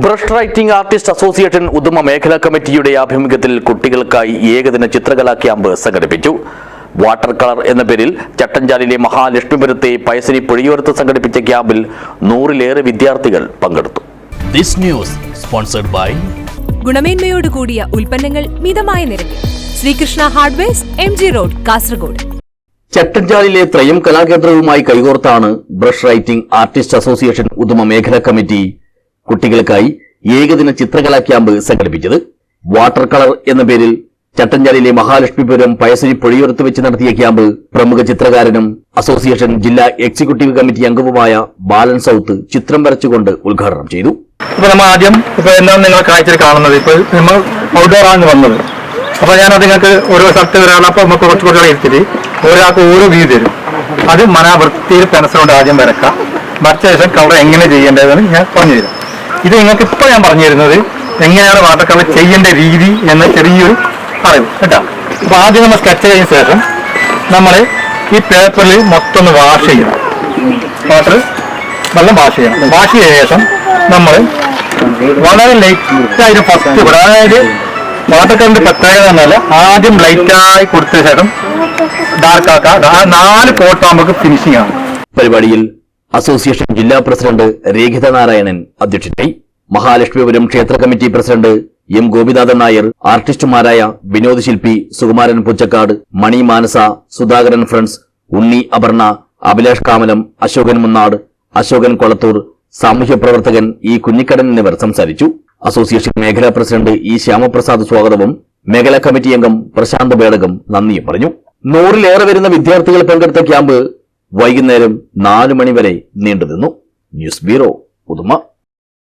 Brush writing artist association Uduma മേഖലാ കമ്മിറ്റിയുടെ ആഭിമുഖ്യത്തിൽ കുട്ടികൾക്കായി ഏകദിന ചിത്രകലാ ക്യാമ്പ് സംഘടിപ്പിച്ചു. വാട്ടർ കളർ എന്ന പേരിൽ ചട്ടഞ്ചാലിലെ മഹാലക്ഷ്മിപുരത്തെ പയസിനി പുഴയോരത്ത് സംഘടിപ്പിച്ച ക്യാമ്പിൽ നൂറിലേറെ വിദ്യാർത്ഥികൾ പങ്കെടുത്തു. ദിസ് ന്യൂസ് സ്പോൺസർഡ് ബൈ ഗുണമേന്മയോട് കൂടിയ ഉൽപ്പന്നങ്ങൾ മിതമായ നിരക്കിൽ. Sreekrishna hardwares M G road Kasaragod. ചട്ടഞ്ചാലിലെ ത്രയം കലാകേന്ദ്രവുമായി കൈകോർത്താണ് brush writing artist association Uduma മേഖലാ കമ്മിറ്റി കുട്ടികൾക്കായി ഏകദിന ചിത്രകലാ ക്യാമ്പ് സംഘടിപ്പിച്ചത് വാട്ടർ കളർ എന്ന പേരിൽ ചട്ടഞ്ചാലിലെ മഹാലക്ഷ്മിപുരം പയസരി പൊഴിയുറത്ത് വെച്ച് നടത്തിയ ക്യാമ്പ് പ്രമുഖ ചിത്രകാരനും അസോസിയേഷൻ ജില്ലാ എക്സിക്യൂട്ടീവ് കമ്മിറ്റി അംഗവുമായ ബാലൻ സൌത്ത് ചിത്രം വരച്ചുകൊണ്ട് ഉദ്ഘാടനം ചെയ്തു. ഇപ്പൊ നമ്മൾ ആദ്യം ഇപ്പൊ എന്താണ് നിങ്ങൾ കാഴ്ചയിൽ കാണുന്നത്? ഇപ്പൊ നമ്മൾ ഔട്ട്ഡോർ ആണ് വന്നത്. അപ്പൊ ഞാൻ നിങ്ങൾക്ക് ഓരോ സ്ഥലത്ത് ഒരാൾ അപ്പൊ നമുക്ക് കുറച്ച് കുറച്ച് ഇരുത്തിട്ട് ഒരാൾക്ക് ഓരോ വ്യൂ തരും. അത് മനാവൃത്തിയിൽ കൊണ്ട് ആദ്യം വരക്കാം മറ്റേ ശേഷം കളർ എങ്ങനെ ചെയ്യേണ്ടതെന്ന് ഞാൻ പറഞ്ഞു തരാം ഇത് നിങ്ങൾക്ക് ഇപ്പൊ ഞാൻ പറഞ്ഞു തരുന്നത് എങ്ങനെയാണ് വാട്ടർ കളർ ചെയ്യേണ്ട രീതി എന്ന ചെറിയൊരു അറിവ് കേട്ടോ? അപ്പൊ ആദ്യം നമ്മൾ സ്കെച്ച് കഴിഞ്ഞ ശേഷം നമ്മൾ ഈ പേപ്പറിൽ മൊത്തം ഒന്ന് വാഷ് ചെയ്യണം. വാട്ടർ വെള്ളം വാഷ് ചെയ്യണം. വാഷ് ചെയ്ത ശേഷം നമ്മൾ വളരെ ലൈറ്റ് ആയിട്ട് ഫസ്റ്റ് ഇവിടെ അതായത് വാട്ടർ കളറിന്റെ പ്രത്യേകത എന്നല്ല ആദ്യം ലൈറ്റായി കൊടുത്ത ശേഷം ഡാർക്ക് ആക്കാം. നാല് കോട്ടാകുമ്പോൾ ഫിനിഷിംഗ് ആണ്. പരിപാടിയിൽ അസോസിയേഷൻ ജില്ലാ പ്രസിഡന്റ് രേഖിത നാരായണൻ അധ്യക്ഷനായി മഹാലക്ഷ്മിപുരം ക്ഷേത്ര committee president M Gopinathan Nair ആർട്ടിസ്റ്റുമാരായ Vinod Shilpi Sukumaran Puchakkad Mani Manasa Sudhakaran friends Unni Aparna Abhilash Kamalam Ashokan Munnad Ashokan Kolathur സാമൂഹ്യ പ്രവർത്തകൻ ഇ കുഞ്ഞിക്കടൻ എന്നിവർ സംസാരിച്ചു. അസോസിയേഷൻ മേഖലാ പ്രസിഡന്റ് ഇ ശ്യാമപ്രസാദ് സ്വാഗതവും മേഖലാ കമ്മിറ്റി അംഗം പ്രശാന്ത് ബേടകം നന്ദിയും പറഞ്ഞു. നൂറിലേറെ വരുന്ന വിദ്യാർത്ഥികൾ പങ്കെടുത്ത ക്യാമ്പ് വൈകുന്നേരം നാലു മണിവരെ നീണ്ടുനിന്നു. News bureau Uduma